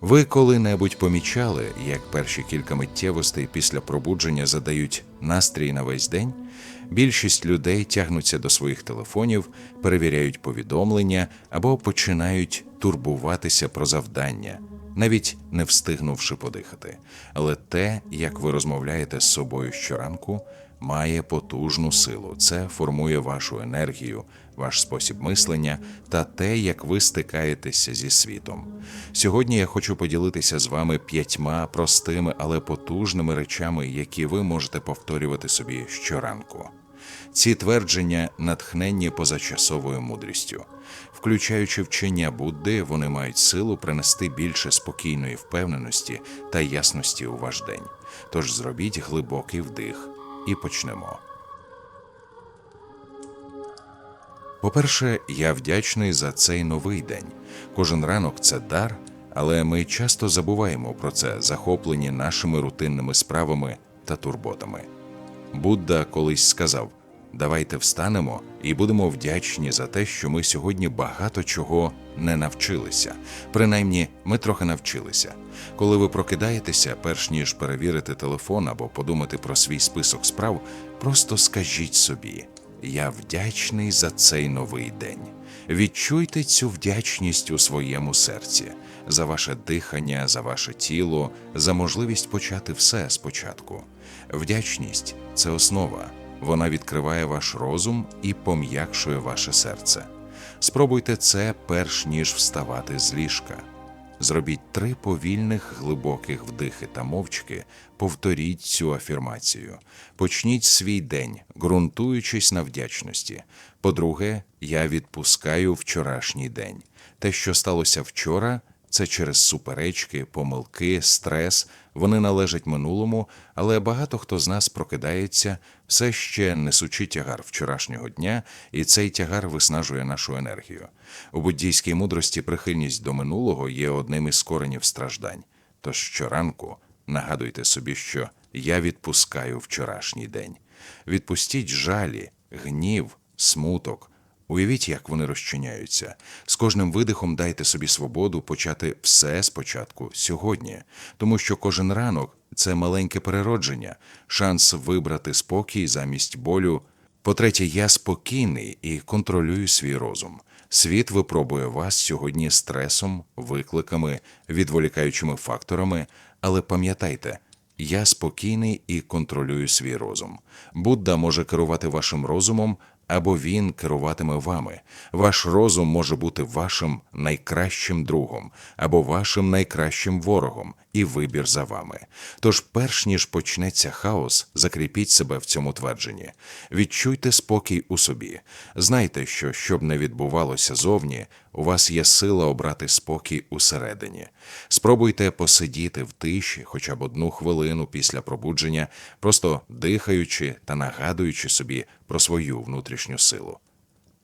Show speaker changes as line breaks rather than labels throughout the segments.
Ви коли-небудь помічали, як перші кілька миттєвостей після пробудження задають настрій на весь день? Більшість людей тягнуться до своїх телефонів, перевіряють повідомлення або починають турбуватися про завдання, навіть не встигнувши подихати. Але те, як ви розмовляєте з собою щоранку, має потужну силу. Це формує вашу енергію, ваш спосіб мислення та те, як ви стикаєтеся зі світом. Сьогодні я хочу поділитися з вами п'ятьма простими, але потужними речами, які ви можете повторювати собі щоранку. Ці твердження натхненні позачасовою мудрістю. Включаючи вчення Будди, вони мають силу принести більше спокійної впевненості та ясності у ваш день. Тож зробіть глибокий вдих і почнемо. По-перше, я вдячний за цей новий день. Кожен ранок це дар, але ми часто забуваємо про це, захоплені нашими рутинними справами та турботами. Будда колись сказав: давайте встанемо і будемо вдячні за те, що ми сьогодні багато чого не навчилися. Принаймні, ми трохи навчилися. Коли ви прокидаєтеся, перш ніж перевірити телефон або подумати про свій список справ, просто скажіть собі: я вдячний за цей новий день. Відчуйте цю вдячність у своєму серці за ваше дихання, за ваше тіло, за можливість почати все спочатку. Вдячність це основа. Вона відкриває ваш розум і пом'якшує ваше серце. Спробуйте це перш ніж вставати з ліжка. Зробіть три повільних глибоких вдихи та мовчки, повторіть цю афірмацію. Почніть свій день, ґрунтуючись на вдячності. По-друге, я відпускаю вчорашній день. Те, що сталося вчора, це через суперечки, помилки, стрес. Вони належать минулому, але багато хто з нас прокидається, все ще несучи тягар вчорашнього дня, і цей тягар виснажує нашу енергію. У буддійській мудрості прихильність до минулого є одним із коренів страждань. Тож щоранку нагадуйте собі, що я відпускаю вчорашній день. Відпустіть жалі, гнів, смуток. Уявіть, як вони розчиняються. З кожним видихом дайте собі свободу почати все спочатку сьогодні, тому що кожен ранок це маленьке переродження, шанс вибрати спокій замість болю. По-третє, я спокійний і контролюю свій розум. Світ випробує вас сьогодні стресом, викликами, відволікаючими факторами, але пам'ятайте, я спокійний і контролюю свій розум. Будда може керувати вашим розумом, або він керуватиме вами. Ваш розум може бути вашим найкращим другом або вашим найкращим ворогом, і вибір за вами. Тож, перш ніж почнеться хаос, закріпіть себе в цьому твердженні. Відчуйте спокій у собі. Знайте, що щоб не відбувалося зовні, у вас є сила обрати спокій усередині. Спробуйте посидіти в тиші хоча б одну хвилину після пробудження, просто дихаючи та нагадуючи собі про свою внутрішню силу.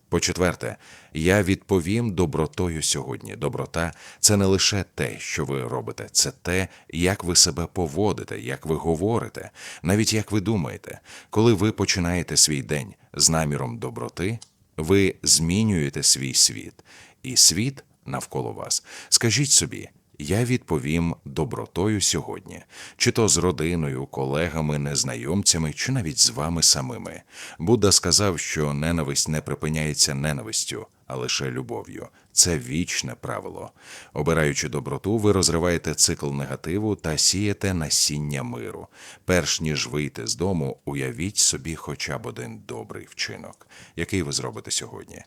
По-четверте, я відповім добротою сьогодні. Доброта це не лише те, що ви робите, це те, як ви себе поводите, як ви говорите, навіть як ви думаєте. Коли ви починаєте свій день з наміром доброти, ви змінюєте свій світ, і світ навколо вас. Скажіть собі. Я відповім добротою сьогодні, чи то з родиною, колегами, незнайомцями, чи навіть з вами самими. Будда сказав, що ненависть не припиняється ненавистю, а лише любов'ю. Це вічне правило. Обираючи доброту, ви розриваєте цикл негативу та сієте насіння миру. Перш ніж вийти з дому, уявіть собі хоча б один добрий вчинок, який ви зробите сьогодні.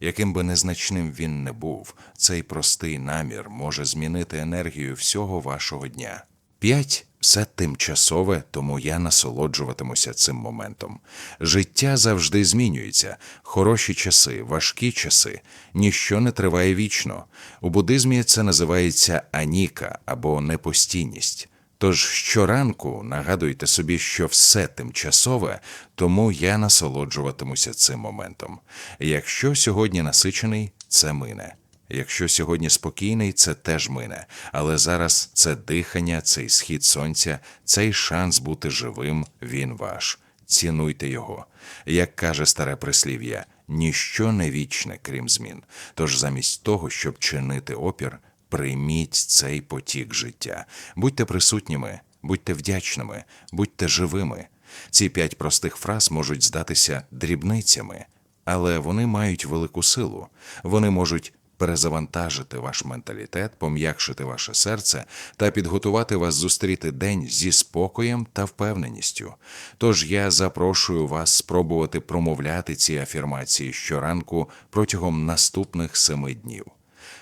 Яким би незначним він не був, цей простий намір може змінити енергію всього вашого дня. П'ять все тимчасове, тому я насолоджуватимуся цим моментом. Життя завжди змінюється, хороші часи, важкі часи, ніщо не триває вічно. У буддизмі це називається аніка або непостійність. Тож щоранку нагадуйте собі, що все тимчасове, тому я насолоджуватимуся цим моментом. Якщо сьогодні насичений, це мине. Якщо сьогодні спокійний, це теж мине. Але зараз це дихання, цей схід сонця, цей шанс бути живим, він ваш. Цінуйте його. Як каже старе прислів'я, ніщо не вічне, крім змін. Тож замість того, щоб чинити опір, Прийміть цей потік життя. Будьте присутніми, будьте вдячними, будьте живими. Ці п'ять простих фраз можуть здатися дрібницями, але вони мають велику силу. Вони можуть перезавантажити ваш менталітет, пом'якшити ваше серце та підготувати вас зустріти день зі спокоєм та впевненістю. Тож я запрошую вас спробувати промовляти ці афірмації щоранку протягом наступних семи днів.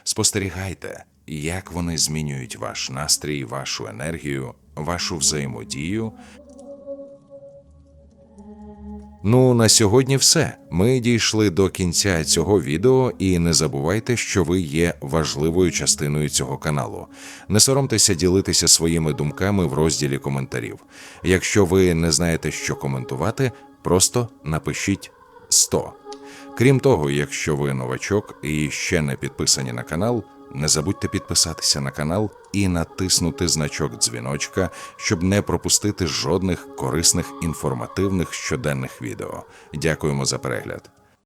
Спостерігайте, як вони змінюють ваш настрій, вашу енергію, вашу взаємодію. Ну, на сьогодні все. Ми дійшли до кінця цього відео, і не забувайте, що ви є важливою частиною цього каналу. Не соромтеся ділитися своїми думками в розділі коментарів. Якщо ви не знаєте, що коментувати, просто напишіть 100. Крім того, якщо ви новачок і ще не підписані на канал, не забудьте підписатися на канал і натиснути значок дзвіночка, щоб не пропустити жодних корисних інформативних щоденних відео. Дякуємо за перегляд.